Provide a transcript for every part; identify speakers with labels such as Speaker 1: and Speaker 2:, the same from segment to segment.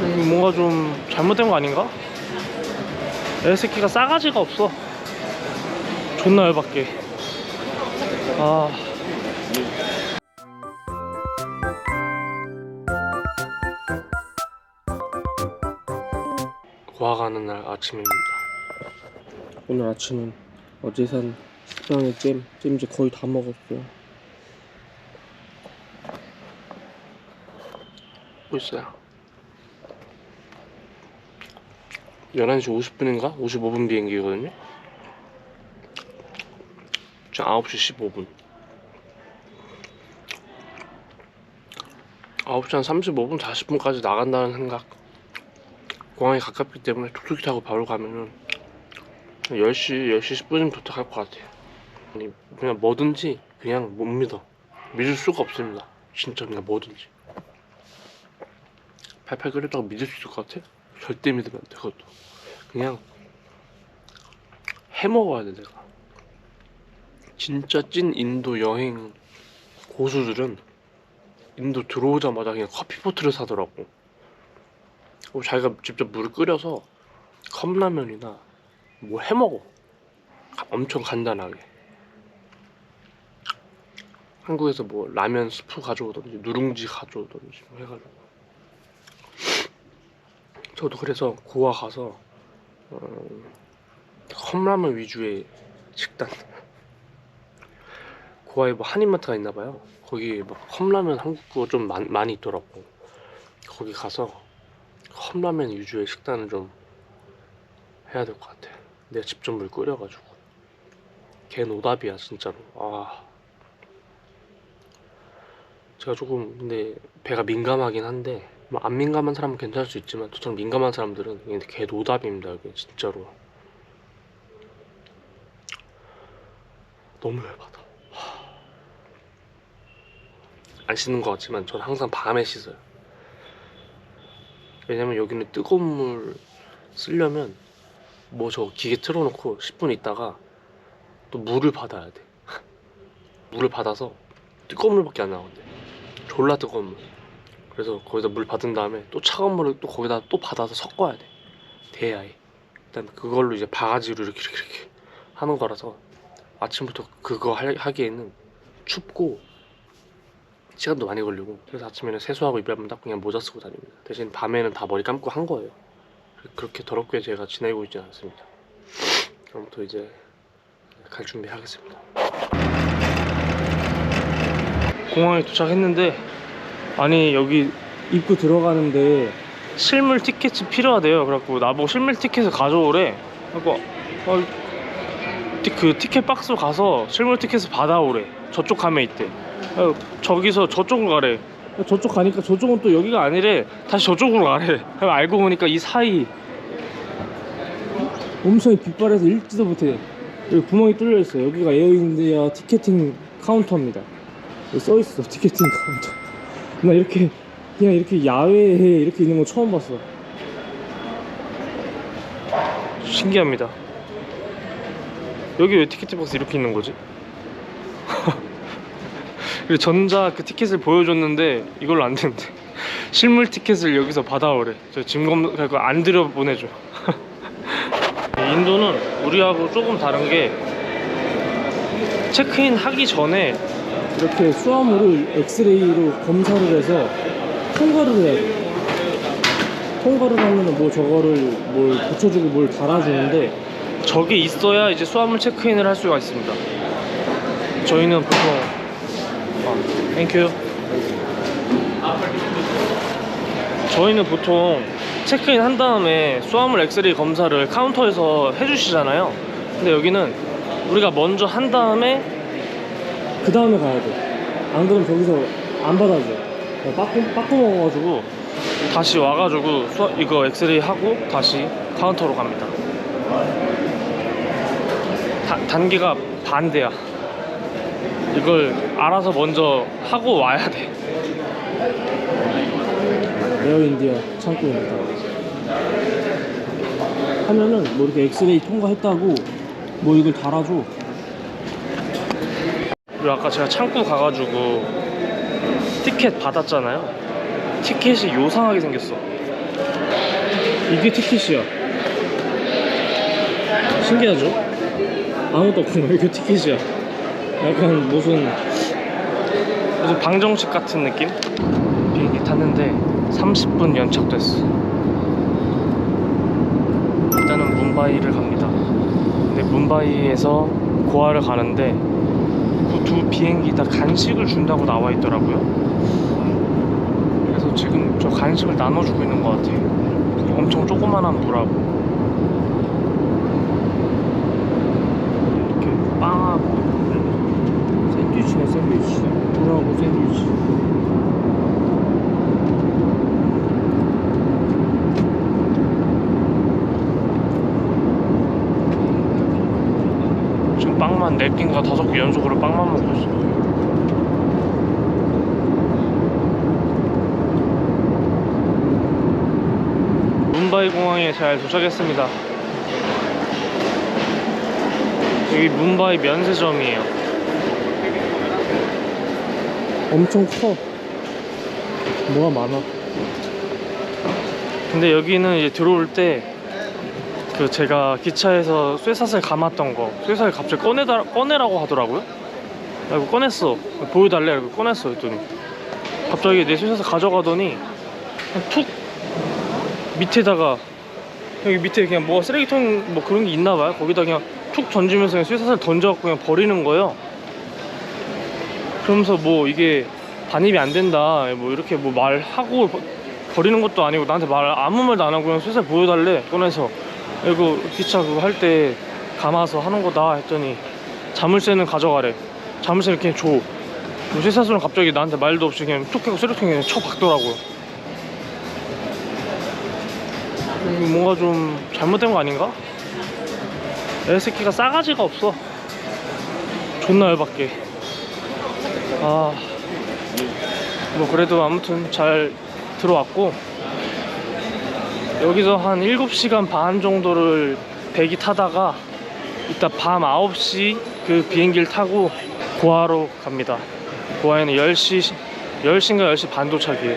Speaker 1: 음, 뭔가 좀 잘못된 거 아닌가? 애 새끼가 싸가지가 없어. 존나 열받게. 아. 고아가는 날 아침입니다. 오늘 아침은 어제 산 식당의 잼, 잼 이제 거의 다 먹었어요. 뭐 있어요? 11시 50분인가? 55분 비행기거든요? 지금 9시 15분 9시 한 35분, 40분까지 나간다는 생각 공항이 가깝기 때문에 툭툭 타고 바로 가면은 10시, 10시 10분이면 도착할 것 같아요 아니, 그냥 뭐든지 그냥 못 믿어 믿을 수가 없습니다 진짜 그냥 뭐든지 팔팔 끓였다고 믿을 수 있을 것 같아? 절대 믿으면 안 돼 그것도. 그냥 해 먹어야 돼 내가. 진짜 찐 인도 여행 고수들은 인도 들어오자마자 그냥 커피포트를 사더라고. 그리고 자기가 직접 물을 끓여서 컵라면이나 뭐 해 먹어. 엄청 간단하게. 한국에서 뭐 라면 스프 가져오던지 누룽지 가져오던지 뭐 해가지고 저도 그래서 고아 가서 어, 컵라면 위주의 식단. 고아에 뭐 한인마트가 있나봐요. 거기 뭐 컵라면 한국 거좀 많이 있더라고. 거기 가서 컵라면 위주의 식단을 좀 해야 될 것 같아. 내가 직접 물 끓여가지고. 걔 노답이야 진짜로. 아. 제가 조금 근데 배가 민감하긴 한데 뭐 안 민감한 사람은 괜찮을 수 있지만 저처럼 민감한 사람들은 이게 개 노답입니다 이게 진짜로. 너무 열받아. 하. 안 씻는 것 같지만 저는 항상 밤에 씻어요. 왜냐면 여기는 뜨거운 물 쓰려면 뭐 저 기계 틀어놓고 10분 있다가 또 물을 받아야 돼. 물을 받아서 뜨거운 물밖에 안 나오는데 졸라 뜨거운 물 그래서 거기다 물 받은 다음에 또 차가운 물을 또 거기다 또 받아서 섞어야 돼. 대야에. 일단 그걸로 이제 바가지로 이렇게 이렇게, 이렇게 하는 거라서 아침부터 그거 할- 하기에는 춥고 시간도 많이 걸리고 그래서 아침에는 세수하고 이빨만 닦고 그냥 모자 쓰고 다닙니다. 대신 밤에는 다 머리 감고 한 거예요. 그렇게 더럽게 제가 지내고 있지 않습니다. 그럼부터 이제 갈 준비하겠습니다. 공항에 도착했는데 아니 여기 입구 들어가는데 실물 티켓이 필요하대요. 그래갖고 나보고 실물 티켓을 가져오래. 그래갖고 어, 티- 그 티켓 박스로 가서 실물 티켓을 받아오래. 저쪽 가면 있대. 어, 저기서 저쪽으로 가래. 저쪽 가니까 저쪽은 또 여기가 아니래. 다시 저쪽으로 가래. 알고 보니까 이 사이 엄청 빗발에서 읽지도 못해. 여기 구멍이 뚫려 있어 여기가 에어인디아 티켓팅 카운터입니다. 여기 써 있어 티켓팅 카운터 나 이렇게 그냥 이렇게 야외에 이렇게 있는 거 처음 봤어. 신기합니다. 여기 왜 티켓팅 박스 이렇게 있는 거지? 그리고 전자 그 티켓을 보여줬는데 이걸로 안 되는데. 실물 티켓을 여기서 받아오래. 저 증검 그거 안 들여 보내줘. 인도는 우리하고 조금 다른 게 체크인 하기 전에 이렇게 수화물을 엑스레이로 검사를 해서 통과를 해야 돼 통과를 하면은 뭐 저거를 뭘 붙여주고 뭘 달아주는데 저게 있어야 이제 수화물 체크인을 할 수가 있습니다. 저희는 보통 아, 땡큐 저희는 보통 체크인 한 다음에 수화물 엑스레이 검사를 카운터에서 해주시잖아요. 근데 여기는 우리가 먼저 한 다음에 그 다음에 가야 돼안 그러면 저기서 안 받아줘. 빠꾸, 빠꾸 먹어가지고. 다시 와가지고 수화, 이거 엑스레이 하고 다시 카운터로 갑니다. 다- 단계가 반대야. 이걸 알아서 먼저 하고 와야 돼. 에어인디아 창구입니다. 하면은 뭐 이렇게 엑스레이 통과했다고 뭐 이걸 달아줘. 그리고 아까 제가 창구 가가지고 티켓 받았잖아요. 티켓이 요상하게 생겼어. 이게 티켓이야. 신기하죠? 아무것도 없는 거 이게 티켓이야. 약간 무슨 무슨 방정식 같은 느낌? 비행기 탔는데 30분 연착됐어. 일단은 뭄바이를 갑니다. 근데 뭄바이에서 고아를 가는데 그 두 비행기 다 간식을 준다고 나와 있더라고요. 그래서 지금 저 간식을 나눠주고 있는 것 같아요. 엄청 조그만한 물하고. 이렇게 빵하고. 샌드위치네 샌드위치. 물하고 샌드위치 빵만 4개인가 5개 연속으로 빵만 먹고 있어. 문바이 공항에 잘 도착했습니다. 여기 문바이 면세점이에요. 엄청 커. 뭐가 많아? 근데 여기는 이제 들어올 때 그 제가 기차에서 쇠사슬 감았던 거 쇠사슬 갑자기 꺼내다, 꺼내라고 하더라고요. 그리고 꺼냈어. 보여달래. 이렇게 꺼냈어 했더니. 갑자기 내 쇠사슬 가져가더니 툭 밑에다가 여기 밑에 그냥 뭐가 쓰레기통 뭐 그런 게 있나 봐요. 거기다 그냥 툭 던지면서 그냥 쇠사슬 던져갖고 그냥 버리는 거예요. 그러면서 뭐 이게 반입이 안 된다. 뭐 이렇게 뭐 말하고 버- 버리는 것도 아니고 나한테 말 아무 말도 안 하고 그냥 쇠사슬 보여달래. 꺼내서 이거 기차 그거 할 때 감아서 하는 거다 했더니 자물쇠는 가져가래. 자물쇠는 그냥 줘. 뭐 쇠사슬은 갑자기 나한테 말도 없이 그냥 툭 하고 쓰레기통에 그냥 쳐 박더라고요. 뭔가 좀 잘못된 거 아닌가? 애 새끼가 싸가지가 없어. 존나 열받게. 아뭐 그래도 아무튼 잘 들어왔고 여기서 한 7시간 반 정도를 대기 타다가 이따 밤 9시 그 비행기를 타고 고아로 갑니다 고아에는 10시 10시인가 10시 반 도착이에요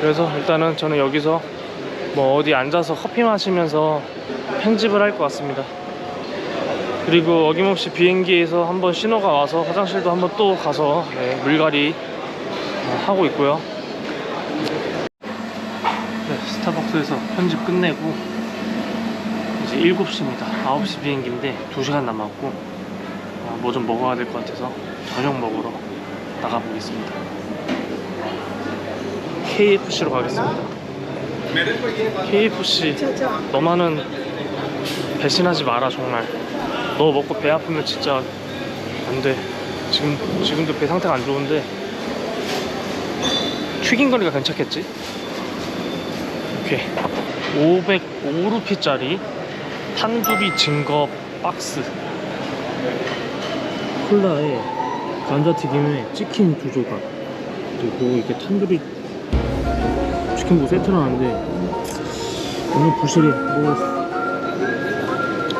Speaker 1: 그래서 일단은 저는 여기서 뭐 어디 앉아서 커피 마시면서 편집을 할 것 같습니다. 그리고 어김없이 비행기에서 한번 신호가 와서 화장실도 한번 또 가서 네, 물갈이 어, 하고 있고요. 네, 스타벅스에서 편집 끝내고 이제 7시입니다. 9시 비행기인데 2시간 남았고 뭐 좀 먹어야 될 것 같아서 저녁 먹으러 나가보겠습니다. KFC로 가겠습니다. KFC 너만은 배신하지 마라 정말 너 먹고 배 아프면 진짜 안돼 지금 지금도 배 상태가 안 좋은데 튀긴 거니까 괜찮겠지? 오케이 505루피짜리 탄두리 증거 박스 콜라에 감자튀김에 치킨 두 조각 그리고 이게 탄두리 치킨 뭐 세트로 하는데 오늘 부실해 뭐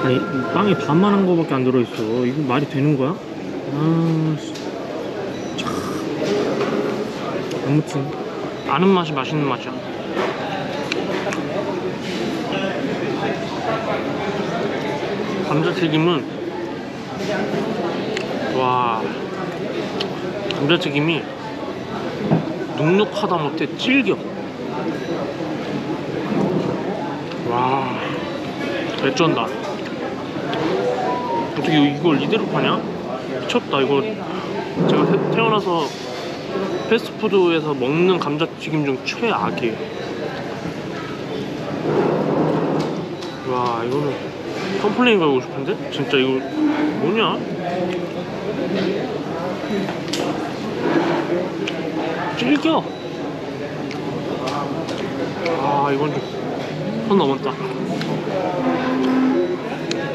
Speaker 1: 아니 이 빵이 반만 한 거밖에 안 들어있어 이거 말이 되는 거야? 아 씨. 참. 아무튼 아는 맛이 맛있는 맛이야 감자튀김은 와 감자튀김이 눅눅하다 못해 질겨. 와 개쩐다. 어떻게 이걸 이대로 파냐? 미쳤다. 이거 제가 태- 태어나서 패스트푸드에서 먹는 감자튀김 중 최악이에요. 와 이거는 컴플레인 걸고 싶은데? 진짜 이거 뭐냐? 질겨 아 이건 좀선 넘었다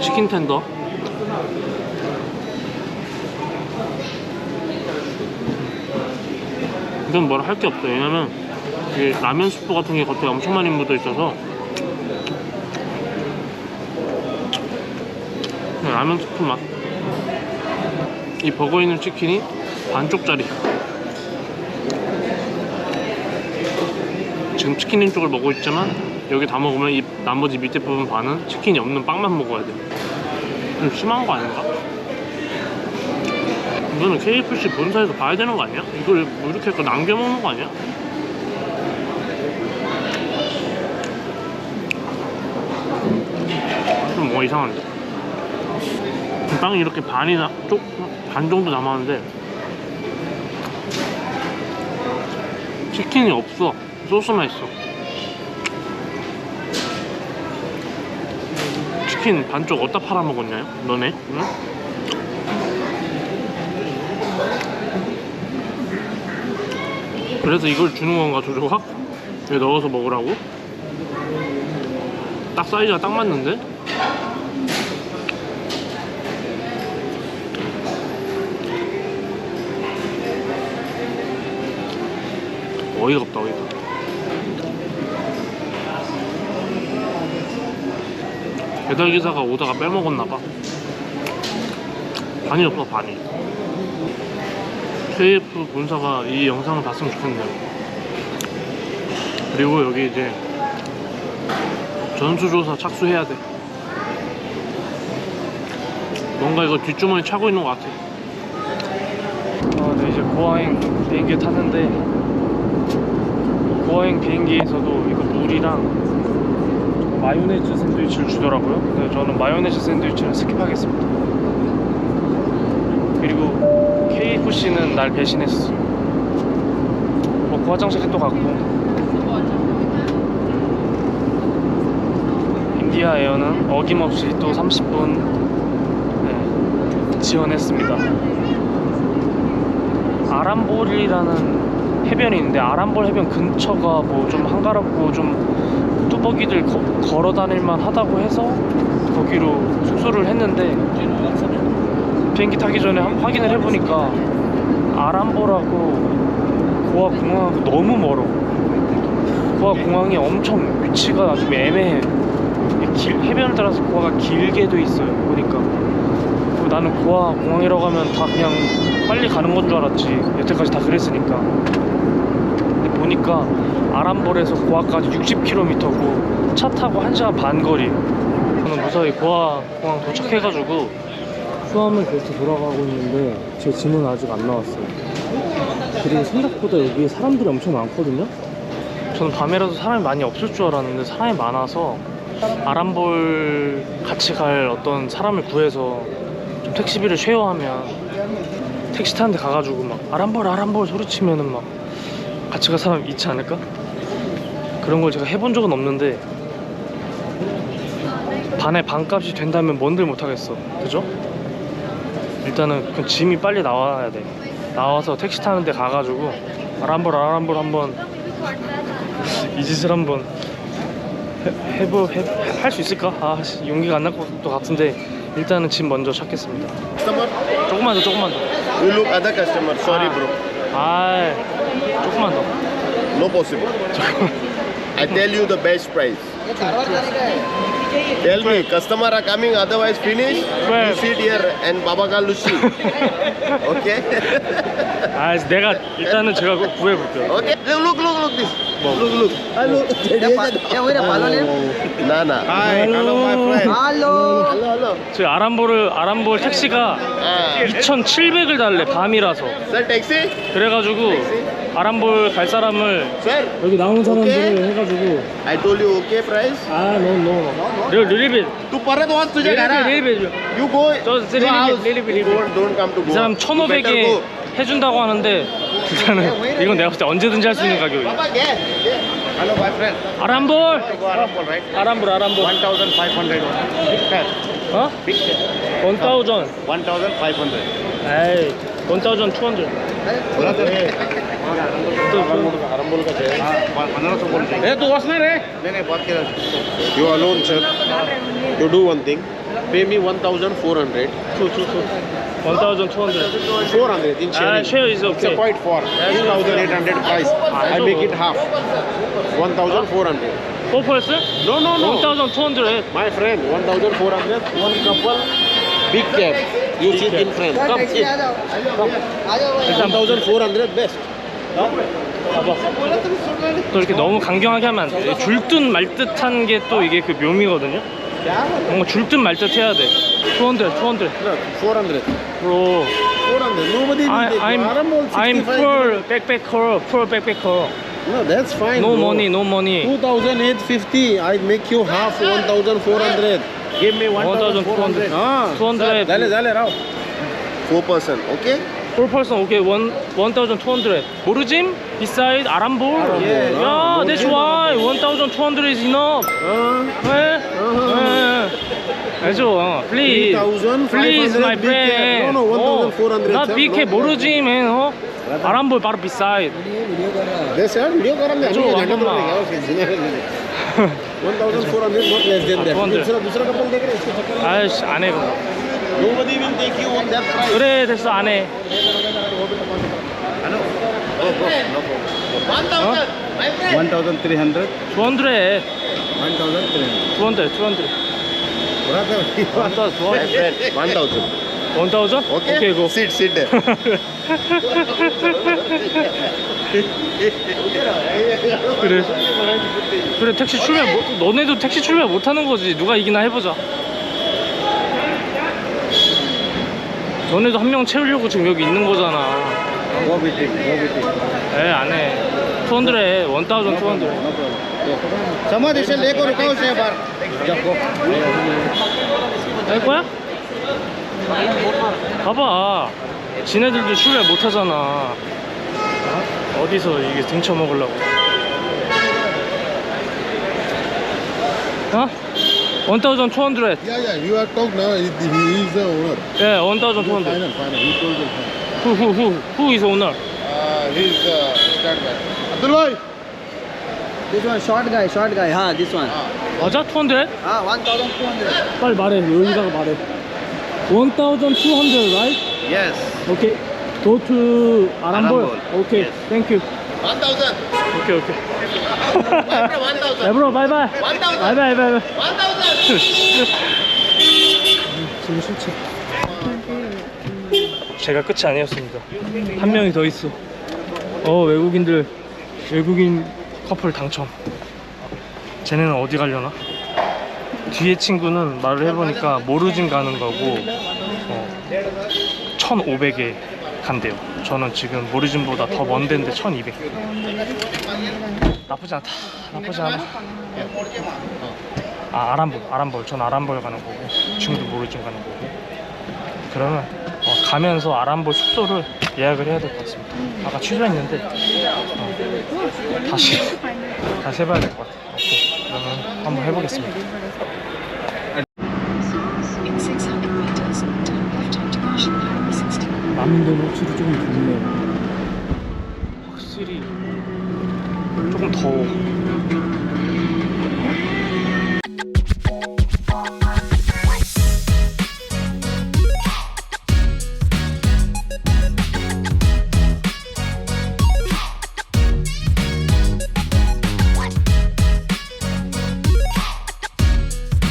Speaker 1: 치킨 텐더 이건 뭐라 할 게 없어요 왜냐면 이게 라면 스프 같은 게 겉에 엄청 많이 묻어 있어서 그냥 라면 스프 맛. 이 버거에 있는 치킨이 반쪽짜리. 지금 치킨 인 쪽을 먹고 있지만 여기 다 먹으면 이 나머지 밑에 부분 반은 치킨이 없는 빵만 먹어야 돼. 좀 심한 거 아닌가? 이거는 KFC 본사에서 봐야 되는 거 아니야? 이걸 뭐 이렇게 해서 남겨 먹는 거 아니야? 좀뭐 이상한데? 빵이 이렇게 반이 나, 쪽, 반 정도 남았는데 치킨이 없어 소스만 있어 치킨 반쪽 어디다 팔아먹었냐요? 너네? 응? 그래서 이걸 주는 건가 조조가? 여기 넣어서 먹으라고? 딱 사이즈가 딱 맞는데? 어이가 없다 어이가 배달기사가 오다가 빼먹었나봐. 반이 없어 반이. KF 본사가 이 영상을 봤으면 좋겠네요. 그리고 여기 이제 전수조사 착수해야 돼. 뭔가 이거 뒷주머니 차고 있는 것 같아. 아, 네, 이제 고아행 비행기 탔는데 고아행 비행기에서도 이거 물이랑 마요네즈 샌드위치를 주더라고요. 근데 저는 마요네즈 샌드위치는 스킵하겠습니다. 그리고 KFC는 날 배신했어. 먹고 화장실에 또 갔고. 인디아 에어는 어김없이 또 30분 네, 지원했습니다. 아람볼이라는 해변이 있는데 아람볼 해변 근처가 뭐 좀 한가롭고 좀 뚜벅이들 거- 걸어 다닐만 하다고 해서 거기로 숙소를 했는데 비행기 타기 전에 한- 확인을 해보니까 아람볼하고 고아 공항하고 너무 멀어. 고아 공항이 엄청 위치가 좀 애매해. 길- 해변을 따라서 고아가 길게 돼 있어요 보니까. 나는 고아 공항이라고 하면 다 그냥 빨리 가는 건 줄 알았지. 여태까지 다 그랬으니까 보니까 아람볼에서 고아까지 60km고 차 타고 1시간 반 거리. 저는 무사히 고아 공항 도착해가지고 수암을 계속 돌아가고 있는데 제 짐은 아직 안 나왔어요. 그리고 생각보다 여기 사람들이 엄청 많거든요? 저는 밤에라도 사람이 많이 없을 줄 알았는데 사람이 많아서 아람볼 같이 갈 어떤 사람을 구해서 좀 택시비를 쉐어하면 택시 타는 데 가가지고 막 아람볼 아람볼 소리치면은 막 같이 갈 사람 있지 않을까? 그런 걸 제가 해본 적은 없는데 반에 반값이 된다면 뭔들 못하겠어. 그죠? 일단은 그 짐이 빨리 나와야 돼. 나와서 택시 타는 데 가가지고 아람볼 아람볼 한번 이 짓을 한번 해- 해보 할 수 있을까? 아 씨, 용기가 안 날 것도 같은데 일단은 짐 먼저 찾겠습니다. 조금만 더 조금만 더.
Speaker 2: you look other customer sorry bro.
Speaker 1: 아 조금만 더
Speaker 2: no possible i tell you the best price Tell me customer are coming otherwise finish
Speaker 1: Well.
Speaker 2: you sit here and baba ka lucy okay
Speaker 1: 아 내가 일단은 제가 꼭 구해볼게요
Speaker 2: okay look look look this look look hello na na hi hello my friend hello hello
Speaker 1: 저희 아람볼을 아람볼 택시가
Speaker 2: ah
Speaker 1: 2,700을 달래 밤이라서
Speaker 2: sir taxi
Speaker 1: 그래가지고 아람볼 갈 사람을
Speaker 2: sir
Speaker 1: 여기 나오는
Speaker 2: 사람들을
Speaker 1: 해가지고
Speaker 2: i told you okay price
Speaker 1: 아 노노 릴리빗
Speaker 2: तू परत वाच तुझ्या घरा
Speaker 1: 릴리빗
Speaker 2: you go
Speaker 1: 저
Speaker 2: to
Speaker 1: 릴리빗
Speaker 2: house.
Speaker 1: 릴리빗 릴리빗
Speaker 2: don't don't come to
Speaker 1: 이
Speaker 2: Goa
Speaker 1: 사람
Speaker 2: You better
Speaker 1: 1,500에
Speaker 2: go.
Speaker 1: 해준다고 하는데 일단은 이건 내가 봤을 때 언제든지 할 수 있는 가격이야
Speaker 2: Papa, yeah, yeah. Hello, my friend.
Speaker 1: 아람볼
Speaker 2: Go Arambol, right?
Speaker 1: 아람볼 아람볼
Speaker 2: 1,500. Big fat.
Speaker 1: 어?
Speaker 2: Big fat.
Speaker 1: 1,000
Speaker 2: 1,500.
Speaker 1: 에이 1200
Speaker 2: hey, tu was na re? You alone, sir. You do one thing. Pay me 1400.
Speaker 1: 1200.
Speaker 2: 400 in
Speaker 1: ah,
Speaker 2: sharing.
Speaker 1: Uh, share is okay.
Speaker 2: It's a quite far. 2800 price. I make it half. 1400. Four
Speaker 1: person?
Speaker 2: No, no, no.
Speaker 1: 1200. Eh.
Speaker 2: My friend, 1400. One couple, big cap. You sit in front. Come, sit. Come. 1400 best.
Speaker 1: 또 이렇게 너무 강경하게 하면 안 돼. 줄듯 말듯한 게 또 이게 그 묘미거든요. 뭔가 줄듯 말듯 해야 돼. 200, 200.
Speaker 2: Look, 400.
Speaker 1: Bro,
Speaker 2: 400. Nobody
Speaker 1: I. I'm I'm
Speaker 2: 65
Speaker 1: poor backpacker, poor backpacker.
Speaker 2: No, that's fine.
Speaker 1: No
Speaker 2: bro.
Speaker 1: money, no money.
Speaker 2: 2850. I make you half 1400. Give me 1,400. Ah,
Speaker 1: 200.
Speaker 2: dale, dale, now. Four person, okay?
Speaker 1: Four person, okay. One, 1,200. Borujim, beside Arambol.
Speaker 2: Yeah,
Speaker 1: yeah, that's why 1,200 is enough.
Speaker 2: Uh,
Speaker 1: eh? uh, uh, uh. Please, please, my friend.
Speaker 2: No, no, 1,400.
Speaker 1: Not BK, Borujim, man. Oh. 아람볼 바로 beside.
Speaker 2: 내 사람
Speaker 1: 미디어
Speaker 2: 가는 게
Speaker 1: 아니야.
Speaker 2: 잠깐만. 아이씨 안 해.
Speaker 1: 그래 됐어 안 해. 원
Speaker 2: 타우젠 쓰리 헌드레.
Speaker 1: 투헌드레. 원
Speaker 2: 타우젠 쓰리. 투헌드레
Speaker 1: 투헌드레.
Speaker 2: 원 타우젠 원 타우젠. 원 타우젠?
Speaker 1: 오케이 고.
Speaker 2: 시트 시트.
Speaker 1: 그래. 그래, 택시 출발 못, 너네도 택시 출발 못 하는 거지. 누가 이기나 해보자. 너네도 한 명 채우려고 지금 여기 있는 거잖아.
Speaker 2: Go with it, go with it.
Speaker 1: 에, 안 해. 200, 1200.
Speaker 2: No problem. समझ इसे लेकर रुको उसे बार जब को
Speaker 1: 할 거야? 봐봐. 지네들도 출발 못 하잖아. 어디서 이게 등쳐 먹으려고. 어? 1200.
Speaker 3: Yeah, yeah, you are talk now. He he is the owner.
Speaker 1: 예, 1200.
Speaker 3: Final, final. He told you.
Speaker 1: Who, who, who, who is owner?
Speaker 3: Uh, he is uh, start guy. Abdullah.
Speaker 4: This one short guy, short guy. हाँ, this one.
Speaker 1: 맞아? 200?
Speaker 4: हाँ, one thousand two hundred.
Speaker 1: 빨리 말해. 여기다가 말해. 1200, right?
Speaker 2: Yes.
Speaker 1: Okay. Go to Arambol.
Speaker 2: Arambol.
Speaker 1: Okay. Thank you.
Speaker 2: 1000.
Speaker 1: Okay, okay. 네, 브로 바이바이. 바이바이, 바이바이. 지금 싫지. 제가 끝이 아니었습니다. 한 명이 더 있어. 어, 외국인들, 외국인 커플 당첨. 쟤네는 어디 가려나? 뒤에 친구는 말을 해보니까 모르진 가는 거고, 어, 1,500에 간대요. 저는 지금 모르진보다 더 먼 데인데 1,200. 나쁘지 않다. 나쁘지 않아. 아, 아람볼, 아람볼. 전 아람볼 가는 거고, 지금도 모르진 가는 거고. 그러면 어, 가면서 아람볼 숙소를 예약을 해야 될 것 같습니다. 아까 취소했는데 어, 다시 다시 해봐야 될 것 같아요. 오케이. 그러면 한번 해보겠습니다.
Speaker 5: 60.
Speaker 1: 남인도는 확실히 조금